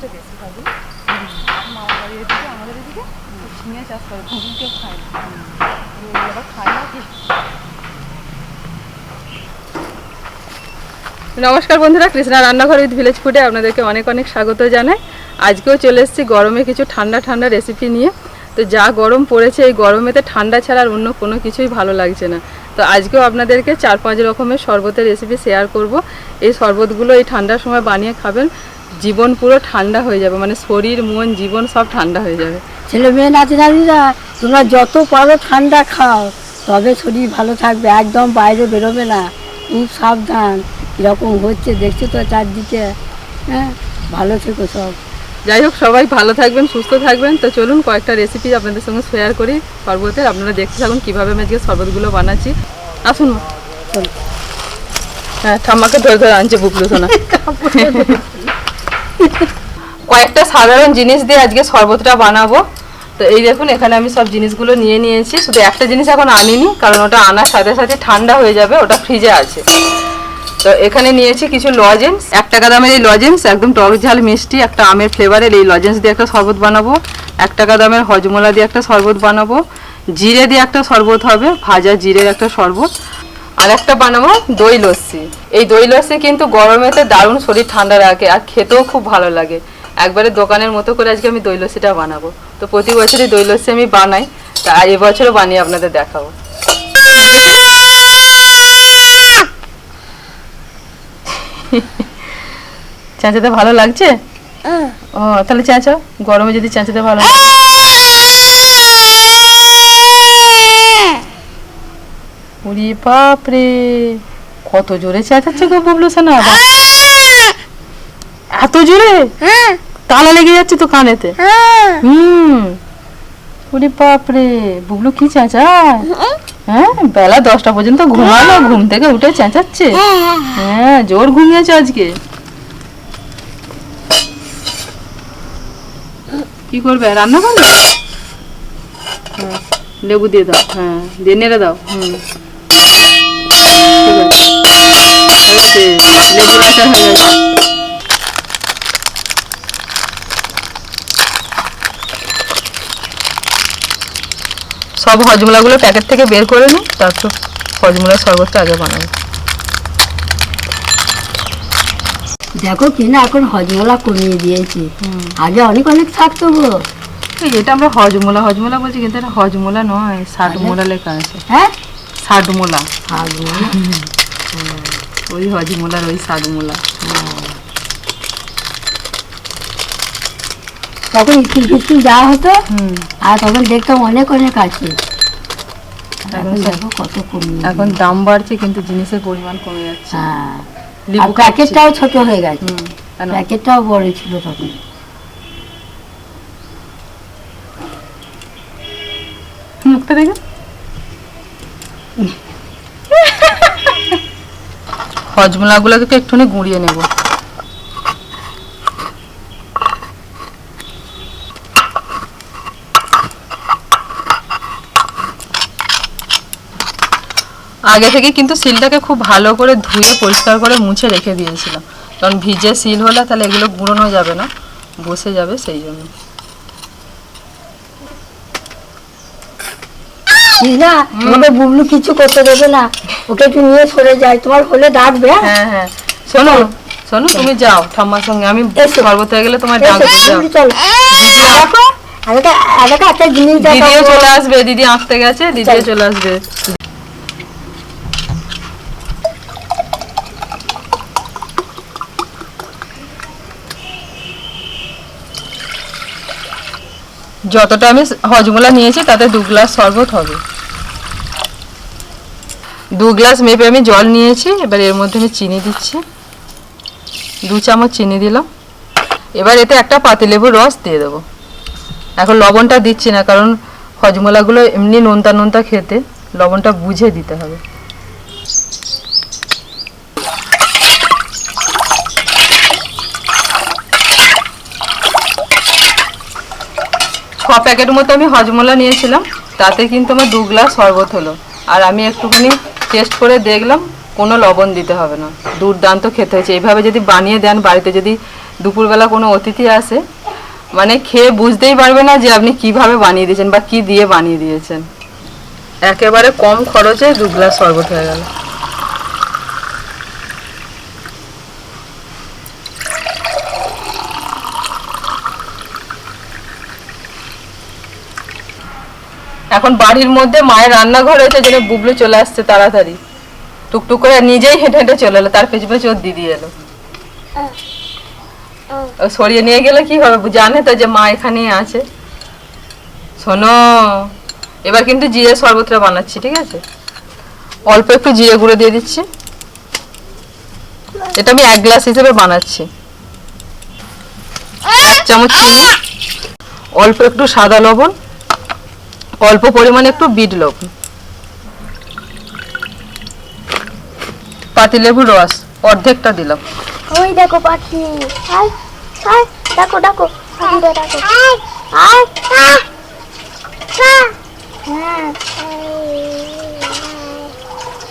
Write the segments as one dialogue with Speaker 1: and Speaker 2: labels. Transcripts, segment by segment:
Speaker 1: চাষটা বেশি হবে। এদিকে, আমাদের এদিকে ঝিঙে চাষ করে কেউ খায় না। খায় না কি? নমস্কার বন্ধুরা, কৃষ্ণা রান্নাঘর উইথ ভিলেজ ফুডে আপনাদেরকে অনেক অনেক স্বাগত জানাই। আজকেও চলে এসেছি গরমে কিছু ঠান্ডা ঠান্ডা রেসিপি নিয়ে। তো যা গরম পড়েছে, এই গরমেতে ঠান্ডা ছাড়া আর অন্য কোনো কিছুই ভালো লাগছে না। তো আজকেও আপনাদেরকে চার পাঁচ রকমের শরবতের রেসিপি শেয়ার করব। এই শরবতগুলো এই ঠান্ডার সময় বানিয়ে খাবেন। জীবন পুরো ঠান্ডা হয়ে যাবে মানে শরীর মন জীবন সব ঠান্ডা হয়ে যাবে।
Speaker 2: ছেলে মেয়ে নাতি নাতিরা তোমরা যত পারো ঠান্ডা খাও তবে শরীর ভালো থাকবে একদম বাইরে বেরোবে না। খুব সাবধান এরকম হচ্ছে দেখছ তো চারদিকে হ্যাঁ? ভালো থেকো সব।
Speaker 1: যাই হোক সবাই ভালো থাকবেন সুস্থ থাকবেন। তো চলুন কয়েকটা রেসিপি আপনাদের সঙ্গে শেয়ার করি শরবতের আপনারা দেখতে থাকুন কীভাবে আমি আজকে শরবতগুলো বানাচ্ছি। আসুন হ্যাঁ ঠাম্মাকে ধরে ধরে আনছে বুকলু সোনা। কয়েকটা সাধারণ জিনিস দিয়ে আজকে শরবতটা বানাবো। তো এই দেখুন, এখানে আমি সব জিনিসগুলো নিয়ে নিয়েছি। শুধু একটা জিনিস এখন আনিনি, কারণ ওটা আনার সাথে সাথে ঠান্ডা হয়ে যাবে, ওটা ফ্রিজে আছে। তো এখানে নিয়েছি কিছু লজেন্স এক টাকা দামের এই লজেন্স, একদম টক ঝাল মিষ্টি, একটা আমের ফ্লেভারের এই লজেন্স দিয়ে একটা শরবত বানাবো। এক টাকা দামের হজমোলা দিয়ে একটা শরবত বানাবো। জিরে দিয়ে একটা শরবত হবে, ভাজা জিরের একটা শরবত। আর একটা বানাবো দই লস্যি। এই দই লস্যি কিন্তু গরমেতে দারুণ শরীর ঠান্ডা রাখে আর খেতেও খুব ভালো লাগে। একবারে দোকানের মতো করে আজকে আমি দই লস্যিটা বানাবো। তো প্রতি বছরই দই লস্যি আমি বানাই তা এবছরও বানিয়ে আপনাদের দেখাবো। চেঁচাতে ভালো লাগছে? ও তাহলে চেঁচাও গরমে যদি চেঁচাতে ভালো লাগে। উরি বাপরে কত জোরে চেঁচাচ্ছে গো বুবলু সোনা এত জোরে? তালা লেগে যাচ্ছে তো কানেতে। হুম। উরি বাপরে বুবলু কি চেঁচায়? হ্যাঁ বেলা দশটা পর্যন্ত ঘুমালো ঘুম থেকে উঠে চেঁচাচ্ছে। হ্যাঁ জোর ঘুমিয়েছে আজকে। কি করবে? রান্না করবে? হ্যাঁ, লেবু দিয়ে দাও। হ্যাঁ দিয়ে নেড়ে দাও। হুম। লেবুর হয়ে গেছে সব হজমোলাগুলো প্যাকেট থেকে বের করে নিই তারপর হজমোলার শরবতটা আগে বানাবো।
Speaker 2: দেখো কিনা এখন হজমলা কমিয়ে দিয়েছি। আগে অনেক অনেক থাকতো গো।
Speaker 1: এটা আমরা হজমোলা হজমলা বলছি কিন্তু এটা হজমোলা নয় ষাটমোলা লেখা আছে।
Speaker 2: হ্যাঁ?
Speaker 1: ষাটমোলা
Speaker 2: হজমলা।
Speaker 1: ওই হজমোলার ওই ষাটমোলা
Speaker 2: তখন স্কুল ফিস্কুল যাওয়া হতো আর তখন দেখতাম অনেক অনেক আছে।
Speaker 1: এখন
Speaker 2: দেখো কত কমিয়ে
Speaker 1: এখন দাম বাড়ছে কিন্তু জিনিসের পরিমাণ কমে যাচ্ছে।
Speaker 2: হ্যাঁ। প্যাকেটটাও ছোট হয়ে গেছে? প্যাকেটটাও বড় ছিল তখন।
Speaker 1: মুখটা দেখে হজমোলাগুলোকে একটুখানি গুঁড়িয়ে নেব। আগে থেকে কিন্তু সিলটাকে খুব ভালো করে ধুয়ে পরিষ্কার করে মুছে রেখে দিয়েছিলাম। কারণ ভিজে সিল হলে তাহলে এগুলো গুঁড়োনো যাবে না, বসে যাবে সেই জন্য।
Speaker 2: না বুবলু কিছু করতে দেবে না। ওকে একটু নিয়ে সরে যায় তোমার হলে ডাকবে হ্যাঁ?
Speaker 1: হ্যাঁ হ্যাঁ। শোনো শোনো তুমি যাও ঠাম্মার সঙ্গে। আমি
Speaker 2: এসো।
Speaker 1: শরবত হয়ে গেলে তোমার ডাকবো
Speaker 2: চলো দেখো আমাকে একটা জিনিস
Speaker 1: দিদিও চলে আসবে দিদি আঁকতে গেছে দিদিও চলে আসবে। যতটা আমি হজমোলা নিয়েছি, তাতে দু গ্লাস শরবত হবে। দু গ্লাস মেপে আমি জল নিয়েছি, এবার এর মধ্যে আমি চিনি দিচ্ছি। দু চামচ চিনি দিলাম। এবার এতে একটা পাতিলেবুর রস দিয়ে দেবো। এখন লবণটা দিচ্ছি না, কারণ হজমোলাগুলো এমনি নোনতা নোনতা খেতে, লবণটা বুঝে দিতে হবে। ছ প্যাকেট মতো আমি হজমোলা নিয়েছিলাম, তাতে কিন্তু আমার দু গ্লাস শরবত হলো। আর আমি একটুখানি টেস্ট করে দেখলাম, কোনো লবণ দিতে হবে না। দুর্দান্ত খেতে হয়েছে। এইভাবে যদি বানিয়ে দেন, বাড়িতে যদি দুপুরবেলা কোনো অতিথি আসে মানে খেয়ে বুঝতেই পারবে না যে আপনি কীভাবে বানিয়ে দিয়েছেন বা কি দিয়ে বানিয়ে দিয়েছেন। একেবারে কম খরচে দু গ্লাস শরবত হয়ে গেল। এখন বাড়ির মধ্যে মায়ের রান্নাঘর হয়েছে যেন বুবলু চলে আসছে তাড়াতাড়ি। টুকটুক করে নিজেই হেঁটে হেঁটে চলে এলো তার পেছনে পেছনে ওর দিদি এলো। ও সরিয়ে নিয়ে গেলে কি হবে? জানে তো যে মা এখানেই আছে। শোনো এবার কিন্তু জিরে শরবতটা বানাচ্ছি ঠিক আছে? অল্প একটু জিরে গুঁড়ো দিয়ে দিচ্ছি। এটা আমি এক গ্লাস হিসেবে বানাচ্ছি। এক চামচ চিনি অল্প একটু সাদা লবণ। অল্প পরিমাণে একটু বিট লবণ পাতিলেবুর রস, অর্ধেকটা দিলাম
Speaker 3: ওই দেখো পাখি। আয় আয়, ডাকো ডাকো। পাখিটা ডাকো। আয় আয় আয় হ্যাঁ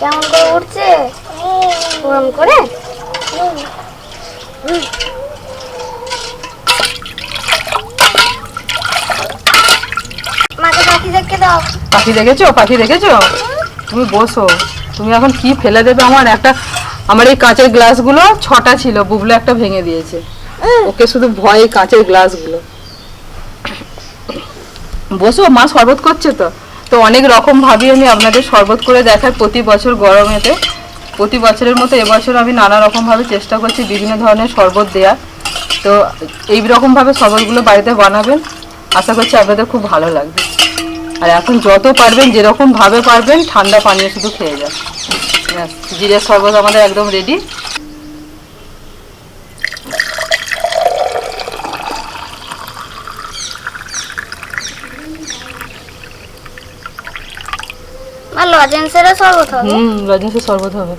Speaker 3: কেমন করে উঠছে? ওরম করে মাকে পাখি
Speaker 1: দেখেছ? পাখি দেখেছ? তুমি বসো। তুমি এখন কি ফেলে দেবে আমার? একটা আমার এই কাঁচের গ্লাসগুলো ছটা ছিল বুবলু একটা ভেঙে দিয়েছে। ওকে শুধু ভয়ে কাঁচের গ্লাসগুলো। বসো মা শরবত করছে তো। তো অনেক রকম ভাবি আমি আপনাদের শরবত করে দেখার প্রতি বছর গরমেতে। প্রতি বছরের মতো এবছর আমি নানা রকম ভাবে চেষ্টা করছি বিভিন্ন ধরনের শরবত দেওয়ার তো এই রকম ভাবে শরবতগুলো বাড়িতে বানাবেন। আশা করছি আপনাদের খুব ভালো লাগবে। আর এখন যত পারবেন যেরকম ভাবে পারবেন ঠান্ডা পানীয় শুধু খেয়ে যান। জিরের শরবত আমাদের একদম রেডি
Speaker 3: লজেন্সেরও শরবত হবে?
Speaker 1: হুম রজনীশের শরবত হবে।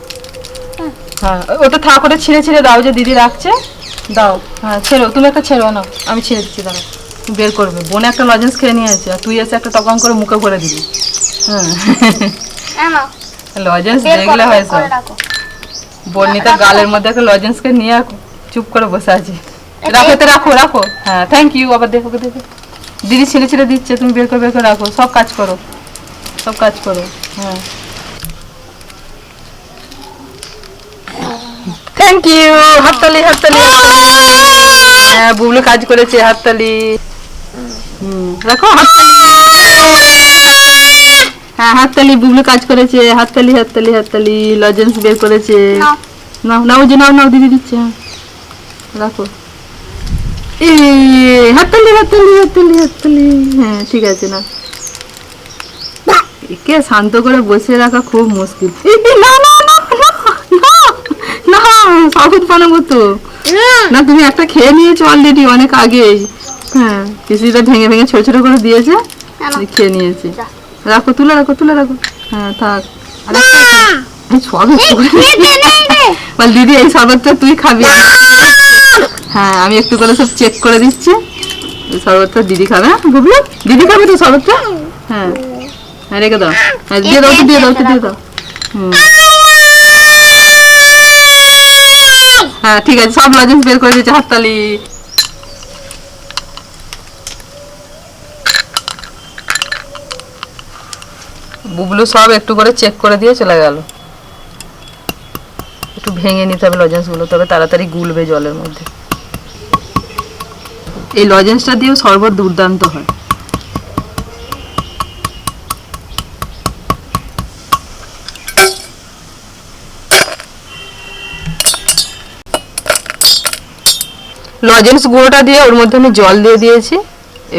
Speaker 1: হ্যাঁ ওটা থা করে ছিঁড়ে ছিঁড়ে দাও যে দিদি রাখছে দাও। হ্যাঁ ছেড়ো তুমি একটা ছেড়ো না আমি ছিঁড়ে দিচ্ছি দাঁড়াও। বের করবে। বোনে একটা লজেন্স খেয়ে নিয়েছে আর তুই এসে একটা টকং করে মুখে ভরে দিবি। হ্যাঁ। লজেন্স দেখলে হয় সব বর্ণিতা গালের মধ্যে একটা লজেন্সকে নিয়ে চুপ করে বসে আছে। রাখো তো রাখো রাখো। হ্যাঁ থ্যাংক ইউ আবার দেখো দেখো দিদি ছেলে ছেলে দিচ্ছে তুমি বের করে বের করে রাখো। সব কাজ করো। সব কাজ করো। হ্যাঁ। থ্যাংক ইউ হাততালি হাততালি। হ্যাঁ বুবলু কাজ করেছে হাততালি। রাখো হাততালি। হ্যাঁ হাততালি বুবলু কাজ করেছে। হাততালি হাততালি হাততালি লজেন্স বের করেছে।
Speaker 3: নাও।
Speaker 1: নাও যে নাও নাও দিদি দিচ্ছে। রাখো এ হাততালি হাততালি হাততালি হাততালি। হ্যাঁ ঠিক আছে না একে শান্ত করে বসে রাখা খুব মুশকিল। না না না না শরবত বানাবো তো না তুমি একটা খেয়ে নিয়েছো অলরেডি অনেক আগেই হ্যাঁ কিছুটা ভেঙে ভেঙে ছোট ছোট করে দিয়েছে খেয়ে নিয়েছি। রাখো তুলে রাখো তুলে রাখো। হ্যাঁ থাক। বল দিদি এই শরবতটা তুই খাবি। হ্যাঁ আমি একটু করে সব চেক করে দিচ্ছি। শরবতটা দিদি খাবে হ্যাঁ বুবলু? দিদি খাবে তো শরবতটা? হ্যাঁ। হ্যাঁ রেখে দাও। হ্যাঁ দিয়ে দাও তো দিয়ে দাও তো দিয়ে দাও। হুম। হ্যাঁ ঠিক আছে সব লজেন্স বের করে দিয়েছে হাততালি। বুবলু সব একটু করে চেক করে দিয়ে চলে গেল। একটু ভেঙে নিতে হবে লজেন্সগুলো, তবে তাড়াতাড়ি গুলবে জলের মধ্যে। এই লজেন্সটা দিয়েও শরবত দুর্দান্ত হয়। লজেন্স গুঁড়োটা দিয়ে ওর মধ্যে আমি জল দিয়ে দিয়েছি।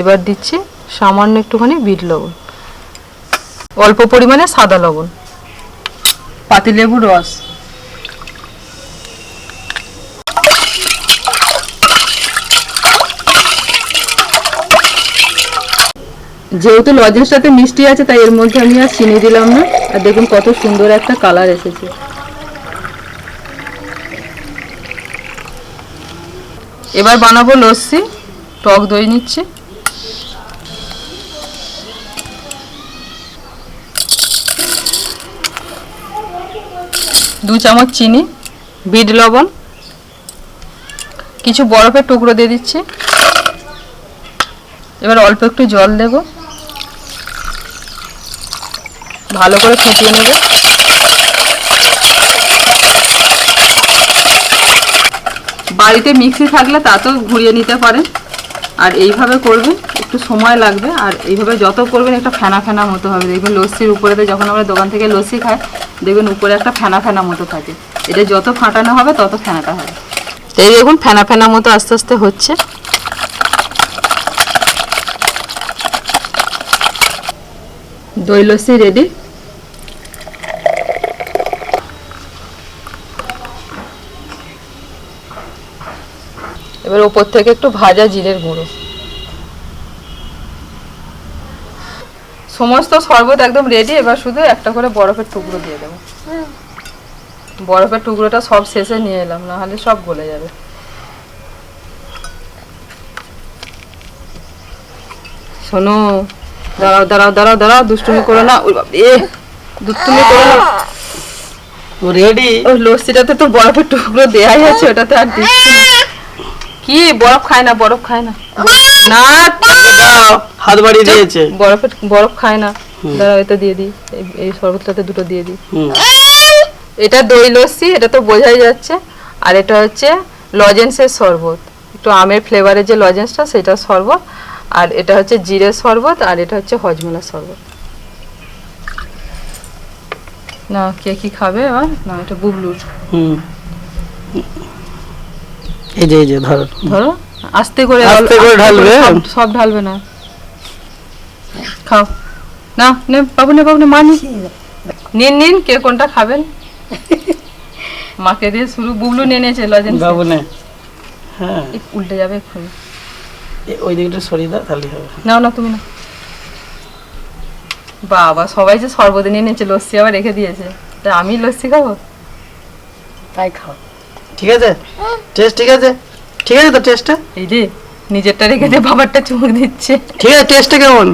Speaker 1: এবার দিচ্ছি সামান্য একটুখানি বিট লবণ। অল্প পরিমাণে সাদা লবণ। পাতিলেবুর রস। যেহেতু লজেন্সটাতে মিষ্টি আছে, তাই এর মধ্যে আমি আর চিনি দিলাম না। আর দেখুন কত সুন্দর একটা কালার এসেছে। এবার বানাবো লস্যি, টক দই নিচ্ছি। দু চামচ চিনি, বিট লবণ, কিছু বরফের টুকরো দিয়ে দিচ্ছি। এবার অল্প একটু জল দেব। ভালো করে ফুটিয়ে নেব। বাড়িতে মিক্সি থাকলে তাতেও ঘুরিয়ে নিতে পারেন। আর এইভাবে করবেন, একটু সময় লাগবে। আর এইভাবে যত করবেন, একটা ফেনা ফেনা মতো হবে। দেখবেন লস্যির উপরেতে যখন আমরা দোকান থেকে লস্যি খাই দেখবেন উপরে একটা ফেনা ফেনা মতো থাকে। এটা যত ফাটানো হবে, তত ফেনাটা হবে। এই দেখুন, ফেনা ফেনা মতো আস্তে আস্তে হচ্ছে। দই লস্যি রেডি। এবার ওপর থেকে একটু ভাজা জিরের গুঁড়ো। সমস্ত শরবত একদম রেডি এবার শুধু একটা করে বরফের টুকরো দিয়ে দেবো। বরফের টুকরোটা সব শেষে নিয়ে এলাম না হলে সব গলে যাবে। শোনো দাঁড়াও দাঁড়াও দাঁড়াও দাঁড়াও দুষ্টুমি করো না। ওই বাবা, এ দুষ্টুমি করো না।
Speaker 4: রেডি
Speaker 1: ওই লস্যিটাতে তো বরফের টুকরো দেয়াই আছে ওটাতে আর দিচ্ছি। কি বরফ খায় না বরফ খায় না। না
Speaker 4: দাও হাত বাড়িয়ে দিয়েছে।
Speaker 1: বরফের বরফ খায় না। দাঁড়াও এটা দিয়ে দিই। এই- শরবতটাতে দুটো দিয়ে দিই। এটা দই লস্যি এটা তো বোঝাই যাচ্ছে। আর এটা হচ্ছে লজেন্সের শরবত। একটু আমের ফ্লেভারের যে লজেন্সটা সেটা শরবত। আর এটা হচ্ছে জিরের শরবত আর এটা হচ্ছে হজমলার শরবত। না কে কি খাবে আর না এটা বুবলুর।
Speaker 4: হুম। এই যে এই যে ধরো।
Speaker 1: ধরো। আস্তে করে
Speaker 4: আস্তে করে ঢালবে?
Speaker 1: সব- ঢালবে না। খাও। না নে বাবু নে বাবু নে মা নিন নিন কে কোনটা খাবেন? মাকে দিয়ে শুরু বুবলু নিয়ে নিয়েছে লজেন্স
Speaker 4: বাবু নে। হ্যাঁ।
Speaker 1: উল্টে যাবে এক্ষুনি।
Speaker 4: ওই দিকটা সরিয়ে দাও তাহলেই হবে।
Speaker 1: নাও না তুমি না। বাবা সবাই যে সর্বদে নিয়ে নিয়েছে লস্যি আবার রেখে দিয়েছে। তা আমি লস্যি খাব?
Speaker 2: তাই খাও।
Speaker 4: ঠিক আছে? টেস্ট ঠিক আছে? ঠিক আছে তো টেস্টটা
Speaker 1: এই যে নিজেরটা রেখে দিয়ে বাবারটা চুমুক দিচ্ছে।
Speaker 4: ঠিক আছে টেস্টটা কেমন?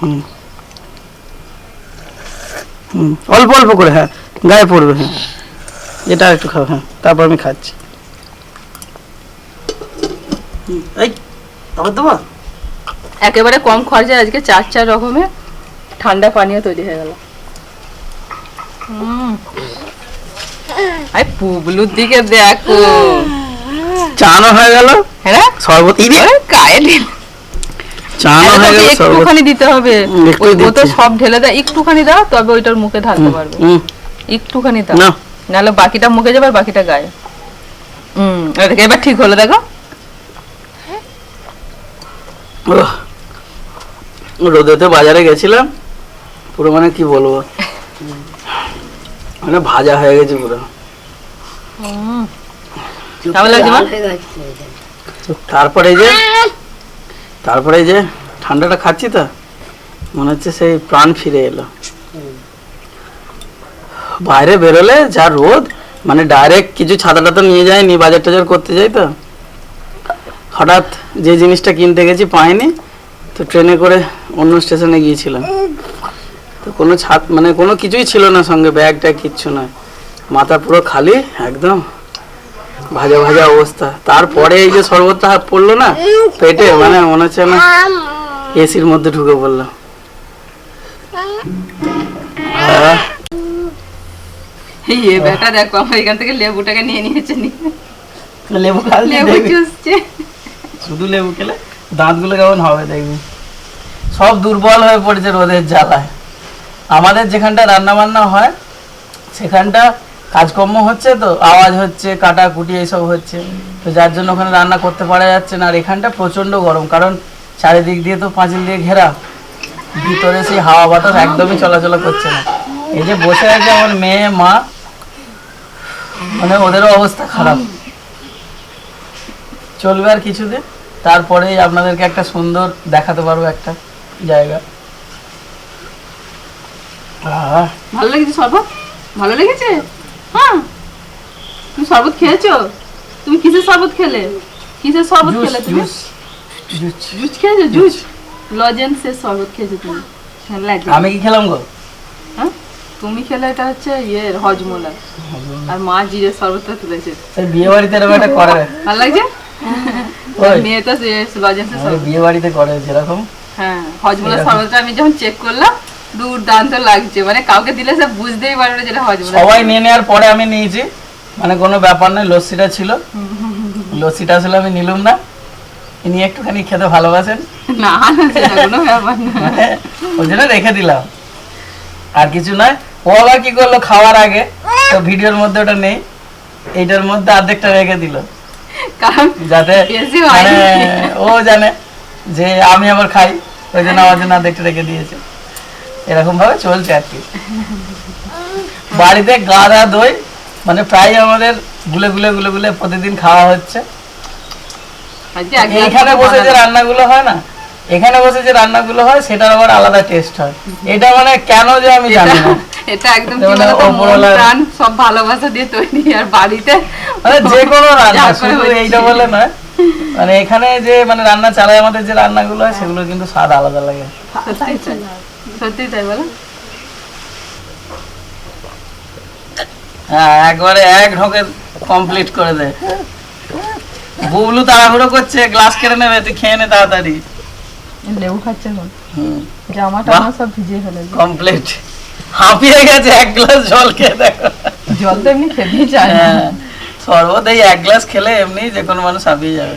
Speaker 4: হুম। হুম অল্প অল্প করে হ্যাঁ গায়ে পড়বে হ্যাঁ। এটা একটু খাও হ্যাঁ তারপর আমি খাচ্ছি। এই আবার দেবো?
Speaker 1: একেবারে কম খরচায় আজকে চার চার রকমের ঠান্ডা পানীয় তৈরি হয়ে গেল। আই পুবলুর দিকে দেখো।
Speaker 4: চানো হয়ে গেল।
Speaker 1: হ্যাঁ?
Speaker 4: শরবত ইরে!
Speaker 1: গায়ে দিন।
Speaker 4: চানো হয়ে গেল
Speaker 1: একটুখানি দিতে হবে। ও তো সব ঢেলে দেয় একটুখানি দাও তবে ওইটার মুখে ঢালতে পারবে। একটুখানি দাও।
Speaker 4: না
Speaker 1: নাহলে বাকিটা মুখে যাবে আর বাকিটা গায়ে। হুম এবার ঠিক হলো দেখো।
Speaker 4: রোদেতে বাজারে গেছিলাম। পুরো মানে কি বলব? মানে ভাজা হয়ে গেছে পুরো।
Speaker 1: কেমন লাগছে মা?
Speaker 4: তারপরে যে তারপরে যে ঠান্ডাটা খাচ্ছি তো মনে হচ্ছে সেই প্রাণ ফিরে এলো। বাইরে বেরোলে যা রোদ মানে ডাইরেক্ট কিছু ছাতা টাতা নিয়ে যায়নি বাজার টাজার করতে যাই তো। হঠাৎ যে জিনিসটা কিনতে গেছি পাইনি তো ট্রেনে করে অন্য স্টেশনে গিয়েছিলাম। তো কোনো ছাদ মানে কোনো কিছুই ছিল না সঙ্গে ব্যাগ ট্যাগ কিচ্ছু নয়। মাথা পুরো খালি একদম। ভাজা ভাজা অবস্থা। তারপরে এই যে শরবতটা পড়ল না পেটে মানে মনে হচ্ছে না এসির মধ্যে ঢুকে পড়লাম। আহ,
Speaker 1: বেটা দেখো আমার এখান থেকে লেবুটাকে নিয়ে নিয়েছে নিয়ে
Speaker 4: লেবু খালি
Speaker 1: লেবু চুষছে।
Speaker 4: শুধু লেবু খেলে দাঁতগুলো কেমন হবে দেখবি। সব দুর্বল হয়ে পড়েছে রোদের জ্বালায়। আমাদের যেখানটা রান্না বান্না হয় সেখানটা কাজকর্ম হচ্ছে তো, আওয়াজ হচ্ছে, কাটাকুটি এইসব হচ্ছে। তো যার জন্য ওখানে রান্না করতে পারা যাচ্ছে না। আর এখানটা প্রচণ্ড গরম, কারণ চারিদিক দিয়ে তো পাঁচিল দিয়ে ঘেরা। ভিতরে সেই হাওয়া বাতাস একদমই চলাচলা করছে না। এই যে বসে আছে আমার মেয়ে, মা মানে ওদেরও অবস্থা খারাপ। চলবে আর কিছুদিন। তারপরে আপনাদেরকে একটা সুন্দর দেখাতে পারব একটা জায়গা।
Speaker 1: ভালো লেগেছে শরবত ভালো লেগেছে? হ্যাঁ। তুমি শরবত খেয়েছো? তুমি কিসের শরবত খেলে? কিসের শরবত খেলে তুমি?
Speaker 4: জুস,
Speaker 1: খেয়েছো? জুস লজেন্সের শরবত খেয়েছো তুমি।
Speaker 4: আমি কি খেলাম গো?
Speaker 1: হ্যাঁ? তুমি খেলে এটা হচ্ছে ইয়ে হজমোলা। আর মা জিরে শরবতটা তুলেছে।
Speaker 4: বিয়ে বাড়িতে এরকম একটা করে।
Speaker 1: ভালো লাগছে? মেয়ে তো লজেন্সের শরবত।
Speaker 4: বিয়ে বাড়িতে করে যেরকম।
Speaker 1: হ্যাঁ হজমোলা শরবতটা আমি যখন চেক করলাম দুর্দান্ত লাগছে। মানে কাউকে দিলে সে বুঝতেই পারবে যেটা হজমোলা
Speaker 4: সবাই নিয়ে নেওয়ার পরে আমি নিয়েছি। মানে কোনো ব্যাপার নয় লস্যিটা ছিল। লস্যিটা আসলে আমি নিলাম না। ইনি একটুখানি খেতে ভালোবাসেন।
Speaker 1: না না কোনো ব্যাপার না।
Speaker 4: মানে ওই জন্য রেখে দিলাম। আর কিছু নয় ও আবার কি করল খাওয়ার আগে? তো ভিডিওর মধ্যে ওটা নেই। এইটার মধ্যে অর্ধেকটা রেখে দিল।
Speaker 1: কারণ
Speaker 4: যাতে মানে। ও জানে যে আমি আবার খাই। ওই জন্য আমার জন্য অর্ধেকটা রেখে দিয়েছে। এরকম ভাবে চলছে আর কি। বাড়িতে গাদা দই মানে প্রায় আমাদের গুলে গুলে গুলে গুলে প্রতিদিন খাওয়া হচ্ছে। এইখানে
Speaker 1: করে
Speaker 4: বসে যে। রান্নাগুলো হয় না এখানে বসে যে রান্নাগুলো হয় সেটার আবার আলাদা টেস্ট হয়। এটা মানে কেন যে আমি জানি না।
Speaker 1: এটা- একদম
Speaker 4: মানে
Speaker 1: প্রাণ সব ভালোবাসা দিয়ে তৈরি আর বাড়িতে
Speaker 4: মানে যে কোনো রান্না শুধু এইটা বলে মানে এখানে যে মানে রান্না চালায় আমাদের যে রান্নাগুলো হয় সেগুলো কিন্তু স্বাদ আলাদা লাগে।
Speaker 1: সত্যি তাই বলো?
Speaker 4: হ্যাঁ একবারে এক ঢোকে কমপ্লিট করে দেয় বুবলু তাড়াহুড়ো করছে গ্লাস কেড়ে নেবে তুই খেয়ে নে তাড়াতাড়ি।
Speaker 1: লেবু খাচ্ছে এখন।
Speaker 4: বাহ।
Speaker 1: আমার সব ভিজিয়ে ফেলেছে
Speaker 4: কমপ্লিট হাঁপিয়ে গেছে এক গ্লাস জল খেয়ে দেখো।
Speaker 1: জল তো এমনি খেতেই চায় না।
Speaker 4: হ্যাঁ শরবত এই এক গ্লাস খেলে এমনি যে কোনো মানুষ হাঁপিয়ে যাবে।